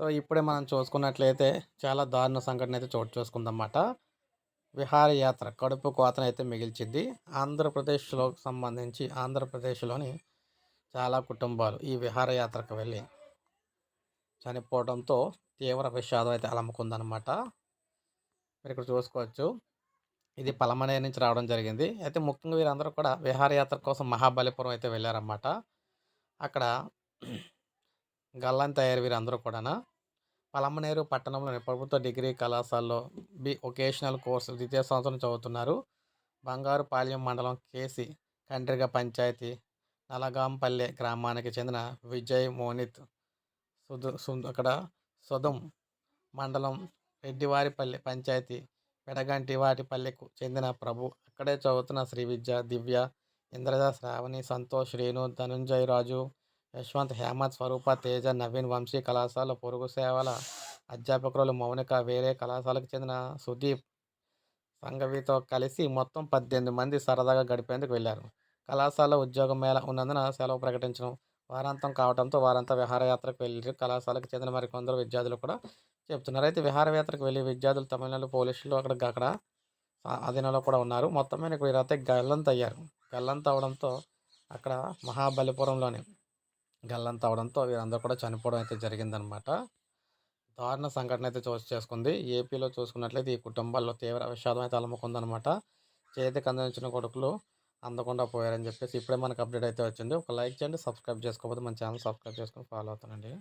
So ఇప్పుడే మనం చూసుకున్నట్లయితే చాలా దారుణ సంఘటన అయితే చోటు చేసుకుందన్నమాట. విహారయాత్ర కడుపు కోతనైతే మిగిల్చింది. ఆంధ్రప్రదేశ్లో సంబంధించి ఆంధ్రప్రదేశ్లోని చాలా కుటుంబాలు ఈ విహారయాత్రకు వెళ్ళి చనిపోవడంతో తీవ్ర విషాదం అయితే అలముకుందనమాట మీరు ఇక్కడ చూసుకోవచ్చు. ఇది పలమనే నుంచి రావడం జరిగింది. అయితే ముఖ్యంగా వీరందరూ కూడా విహారయాత్ర కోసం మహాబలిపురం అయితే వెళ్ళారన్నమాట. అక్కడ గల్లం తయారు వీరందరూ కూడానా? పలమనేరు పట్టణంలోని ప్రభుత్వ డిగ్రీ కళాశాలలో బి ఒకేషనల్ కోర్సు ద్వితీయ సంవత్సరం చదువుతున్నారు. బంగారుపాలెం మండలం కేసి కండ్రిగ పంచాయతీ నలగాంపల్లె గ్రామానికి చెందిన విజయ్ మోనిత్ సుదు అక్కడ సుధం మండలం రెడ్డివారిపల్లి పంచాయతీ పెడగంటి వాటిపల్లెకు చెందిన ప్రభు. అక్కడే చదువుతున్న శ్రీ విద్య దివ్య ఇంద్రజ శ్రావణి సంతోష్ రేణు ధనుంజయ్ రాజు యశ్వంత్ హేమత్ స్వరూప తేజ నవీన్ వంశీ కళాశాల పొరుగు సేవల అధ్యాపకులు మౌనిక వేరే కళాశాలకు చెందిన సుదీప్ సంగవితో కలిసి మొత్తం పద్దెనిమిది మంది సరదాగా గడిపేందుకు వెళ్ళారు. కళాశాల ఉద్యోగం మేళ ఉన్నందున సెలవు ప్రకటించడం వారాంతం కావడంతో వారంతా విహారయాత్రకు వెళ్ళి కళాశాలకు చెందిన మరికొందరు విద్యార్థులు కూడా చెప్తున్నారు అయితే విహారయాత్రకు వెళ్ళి విద్యార్థులు తమిళనాడు పోలీసులు అక్కడ అక్కడ అధీనంలో కూడా ఉన్నారు. మొత్తం మీద వీరైతే గల్లంత అయ్యారు గల్లంత అవడంతో అక్కడ మహాబలిపురంలోనే గల్లంత అవడంతో వీరందరూ కూడా చనిపోవడం అయితే జరిగిందనమాట. దారుణ సంఘటన అయితే చోటు చేసుకుంది. ఏపీలో చూసుకున్నట్లయితే ఈ కుటుంబాల్లో తీవ్ర విషాదం అయితే అలముకుందనమాట. చేతికి అందించిన కొడుకులు అందకుండా పోయారని చెప్పేసి ఇప్పుడే మనకు అప్డేట్ అయితే వచ్చింది. ఒక లైక్ చేయండి సబ్స్క్రైబ్ చేసుకోకపోతే మన ఛానల్ సబ్స్క్రైబ్ చేసుకొని ఫాలో అవుతానండి.